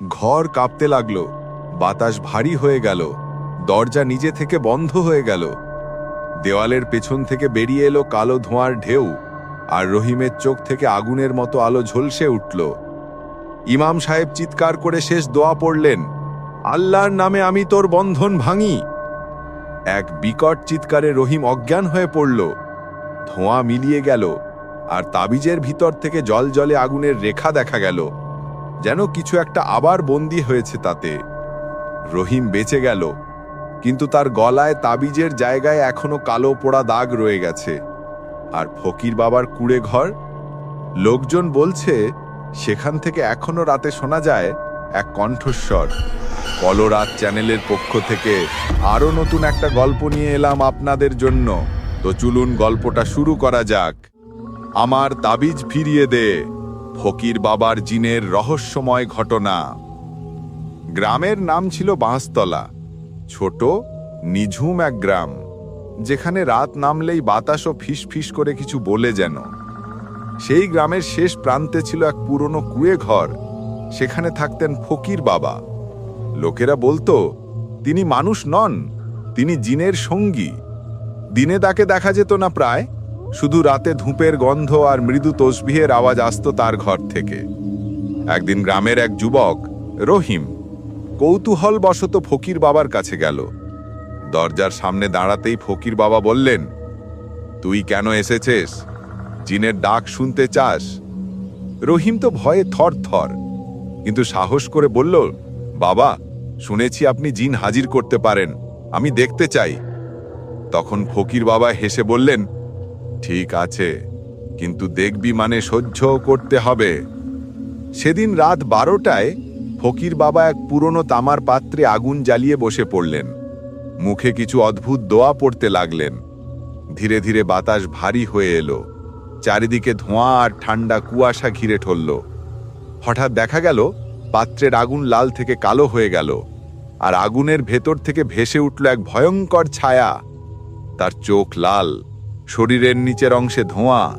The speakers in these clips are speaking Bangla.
ঘর কাঁপতে লাগল, বাতাস ভারী হয়ে গেল, দরজা নিজে থেকে বন্ধ হয়ে গেল। দেওয়ালের পেছন থেকে বেরিয়ে এলো কালো ধোঁয়ার ঢেউ, আর রহিমের চোখ থেকে আগুনের মতো আলো ঝলসে উঠল। ইমাম সাহেব চিৎকার করে শেষ দোয়া পড়লেন, আল্লাহর নামে আমি তোর বন্ধন ভাঙি। এক বিকট চিৎকারে রহিম অজ্ঞান হয়ে পড়ল। ধোঁয়া মিলিয়ে গেল, আর তাবিজের ভিতর থেকে জল জলে আগুনের রেখা দেখা গেল। যেন কিছু একটা আবার বন্দী হয়েছে তাতে। রহিম বেঁচে গেল, কিন্তু তার গলায় তাবিজের জায়গায় এখনও কালো পোড়া দাগ রয়ে গেছে। আর ফকির বাবার কুড়ে ঘর? লোকজন বলছে, সেখান থেকে এখনও রাতে শোনা যায় এক কণ্ঠস্বর। কলরাত চ্যানেলের পক্ষ থেকে আরও নতুন একটা গল্প নিয়ে এলাম আপনাদের জন্য। তো চুলুন গল্পটা শুরু করা যাক। আমার তাবিজ ফিরিয়ে দে। ফকির বাবার জিনের রহস্যময় ঘটনা। গ্রামের নাম ছিল বাঁশতলা। ছোট, নিঝুম এক গ্রাম, যেখানে রাত নামলেই বাতাস ও ফিস ফিস করে কিছু বলে যেন। সেই গ্রামের শেষ প্রান্তে ছিল এক পুরনো কুয়ে ঘর। সেখানে থাকতেন ফকির বাবা। লোকেরা বলতো, তিনি মানুষ নন, তিনি জিনের সঙ্গী। দিনে তাকে দেখা যেত না প্রায় শুধু রাতে ধূপের গন্ধ আর মৃদু তসবিহের আওয়াজ আসতো তার ঘর থেকে। একদিন গ্রামের এক যুবক, রহিম কৌতূহল বশত ফকির বাবার কাছে গেল। দরজার সামনে দাঁড়াতেই ফকির বাবা বললেন, তুই কেন এসেছিস? জিনের ডাক শুনতে চাস? রহিম তো ভয়ে থর থর কিন্তু সাহস করে বলল, বাবা, শুনেছি আপনি জিন হাজির করতে পারেন, আমি দেখতে চাই। তখন ফকির বাবা হেসে বললেন ঠিক আছে, কিন্তু দেখবি মানে সহ্য করতে হবে। সেদিন রাত বারোটায় ফকির বাবা এক পুরনো তামার পাত্রে আগুন জ্বালিয়ে বসে পড়লেন। মুখে কিছু অদ্ভুত দোয়া পড়তে লাগলেন। ধীরে ধীরে বাতাস ভারী হয়ে এলো। চারিদিকে ধোঁয়া আর ঠান্ডা কুয়াশা ঘিরে ঠলল। হঠাৎ দেখা গেল, পাত্রের আগুন লাল থেকে কালো হয়ে গেল, আর আগুনের ভেতর থেকে ভেসে উঠল এক ভয়ঙ্কর ছায়া। তার চোখ লাল। শরীরের নিচের অংশে ধোঁয়া।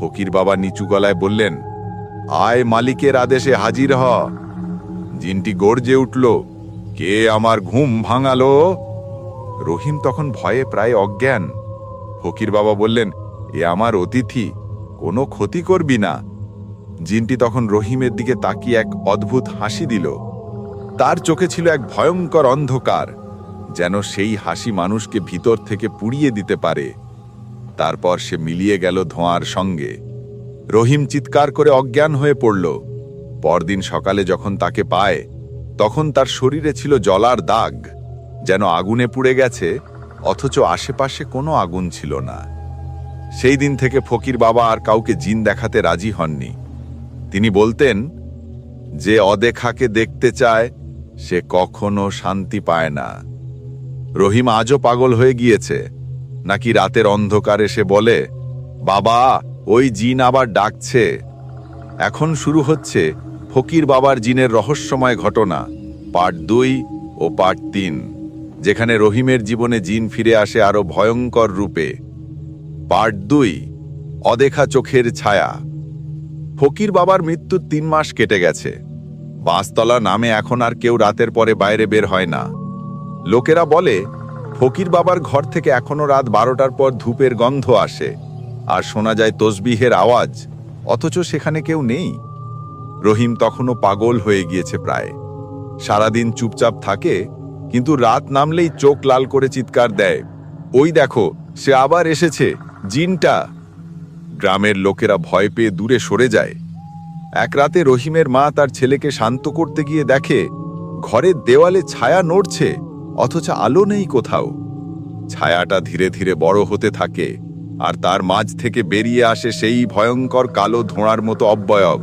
ফকির বাবা নিচু গলায় বললেন, আয় মালিকের আদেশে হাজির হ। জিনটি গর্জে উঠল, কে আমার ঘুম ভাঙালো? রহিম তখন ভয়ে প্রায় অজ্ঞান। ফকির বাবা বললেন, এ আমার অতিথি, কোনো ক্ষতি করবি না। জিনটি তখন রহিমের দিকে তাকিয়ে এক অদ্ভুত হাসি দিল। তার চোখে ছিল এক ভয়ঙ্কর অন্ধকার, যেন সেই হাসি মানুষকে ভিতর থেকে পুড়িয়ে দিতে পারে। তারপর সে মিলিয়ে গেল ধোঁয়ার সঙ্গে। রহিম চিৎকার করে অজ্ঞান হয়ে পড়ল। পরদিন সকালে যখন তাকে পায়, তখন তার শরীরে ছিল জলার দাগ, যেন আগুনে পুড়ে গেছে, অথচ আশেপাশে কোনো আগুন ছিল না। সেই দিন থেকে ফকির বাবা আর কাউকে জিন দেখাতে রাজি হননি। তিনি বলতেন, যে অদেখাকে দেখতে চায়, সে কখনো শান্তি পায় না। রহিম আজও পাগল হয়ে গিয়েছে। নাকি রাতের অন্ধকারে সে বলে, বাবা, ওই জিন আবার ডাকছে। এখন শুরু হচ্ছে ফকির বাবার জিনের রহস্যময় ঘটনা, পার্ট দুই ও পার্ট তিন, যেখানে রহিমের জীবনে জিন ফিরে আসে আরও ভয়ঙ্কর রূপে। পার্ট দুই, অদেখা চোখের ছায়া। ফকির বাবার মৃত্যুর তিন মাস কেটে গেছে। বাঁশতলা নামে এখন আর কেউ রাতের পরে বাইরে বের হয় না। লোকেরা বলে ফকির বাবার ঘর থেকে এখনও রাত বারোটার পর ধূপের গন্ধ আসে। আর শোনা যায় তসবিহের আওয়াজ, অথচ সেখানে কেউ নেই। রহিম তখনও পাগল হয়ে গিয়েছে প্রায়। সারাদিন চুপচাপ থাকে, কিন্তু রাত নামলেই চোখ লাল করে চিৎকার দেয়। ওই দেখো, সে আবার এসেছে, জিনটা। গ্রামের লোকেরা ভয় পেয়ে দূরে সরে যায়। এক রাতে রহিমের মা তার ছেলেকে শান্ত করতে গিয়ে দেখে ঘরের দেওয়ালে ছায়া নড়ছে। অথচ আলো নেই কোথাও। ছায়াটা ধীরে ধীরে বড় হতে থাকে, আর তার মাঝ থেকে বেরিয়ে আসে সেই ভয়ঙ্কর কালো ধোঁড়ার মতো অব্যয়ব।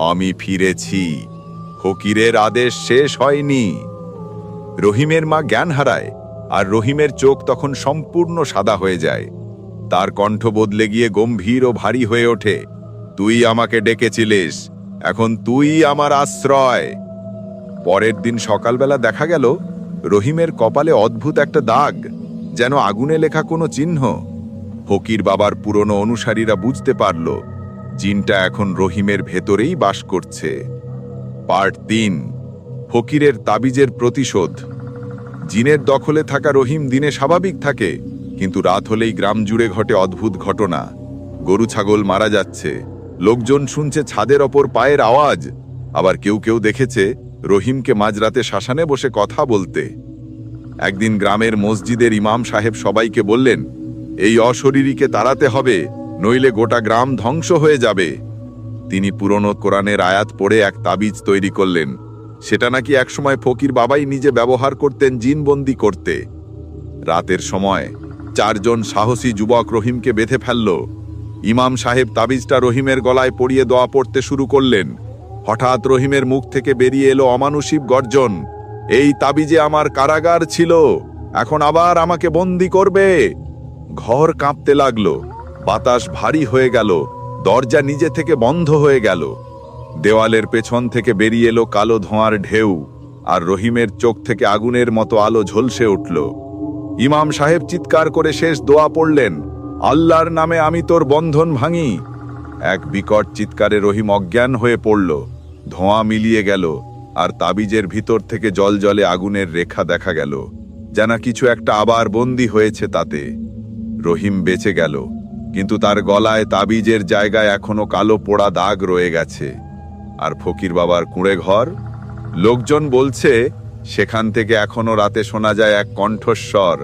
আমি ফিরেছি। ফকিরের আদেশ শেষ হয়নি। রহিমের মা জ্ঞান হারায়, আর রহিমের চোখ তখন সম্পূর্ণ সাদা হয়ে যায়। তার কণ্ঠ বদলে গিয়ে গম্ভীর ও ভারী হয়ে ওঠে। তুই আমাকে ডেকেছিলিস, এখন তুই আমার আশ্রয়। পরের দিন সকালবেলা দেখা গেল রহিমের কপালে অদ্ভুত একটা দাগ, যেন আগুনে লেখা কোনো চিহ্ন। ফকির বাবার পুরনো অনুসারীরা বুঝতে পারল, জিনটা এখন রহিমের ভেতরেই বাস করছে। পার্ট তিন, ফকিরের তাবিজের প্রতিশোধ। জিনের দখলে থাকা রহিম দিনে স্বাভাবিক থাকে, কিন্তু রাত হলেই গ্রাম জুড়ে ঘটে অদ্ভুত ঘটনা। গরু ছাগল মারা যাচ্ছে, লোকজন শুনছে ছাদের ওপর পায়ের আওয়াজ, আবার কেউ কেউ দেখেছে রহিমকে মাঝরাতে শ্মশানে বসে কথা বলতে। একদিন গ্রামের মসজিদের ইমাম সাহেব সবাইকে বললেন, এই অশরীরীকে তাড়াতে হবে, নইলে গোটা গ্রাম ধ্বংস হয়ে যাবে। তিনি পুরনো কোরআনের আয়াত পড়ে এক তাবিজ তৈরি করলেন। সেটা নাকি একসময় ফকির বাবাই নিজে ব্যবহার করতেন জিনবন্দি করতে। রাতের সময় চারজন সাহসী যুবক রহিমকে বেঁধে ফেলল। ইমাম সাহেব তাবিজটা রহিমের গলায় পরিয়ে দোয়া পড়তে শুরু করলেন। হঠাৎ রহিমের মুখ থেকে বেরিয়ে এলো অমানুষিক গর্জন, এই তাবিজে আমার কারাগার ছিল, এখন আবার আমাকে বন্দি করবে। ঘর কাঁপতে লাগল, বাতাস ভারী হয়ে গেল, দরজা নিজে থেকে বন্ধ হয়ে গেল। দেওয়ালের পেছন থেকে বেরিয়ে এলো কালো ধোঁয়ার ঢেউ, আর রহিমের চোখ থেকে আগুনের মতো আলো ঝলসে উঠল। ইমাম সাহেব চিৎকার করে শেষ দোয়া পড়লেন, আল্লাহর নামে আমি তোর বন্ধন ভাঙি। এক বিকট চিৎকারে রহিম অজ্ঞান হয়ে পড়ল। ধোঁয়া মিলিয়ে গেল, আর তাবিজের ভিতর থেকে জল জলে আগুনের রেখা দেখা গেল, যেন কিছু একটা আবার বন্দি হয়েছে তাতে। রহিম বেঁচে গেল, কিন্তু তার গলায় তাবিজের জায়গায় এখনও কালো পোড়া দাগ রয়ে গেছে। আর ফকির বাবার কুঁড়ে ঘর? লোকজন বলছে, সেখান থেকে এখনও রাতে শোনা যায় এক কণ্ঠস্বর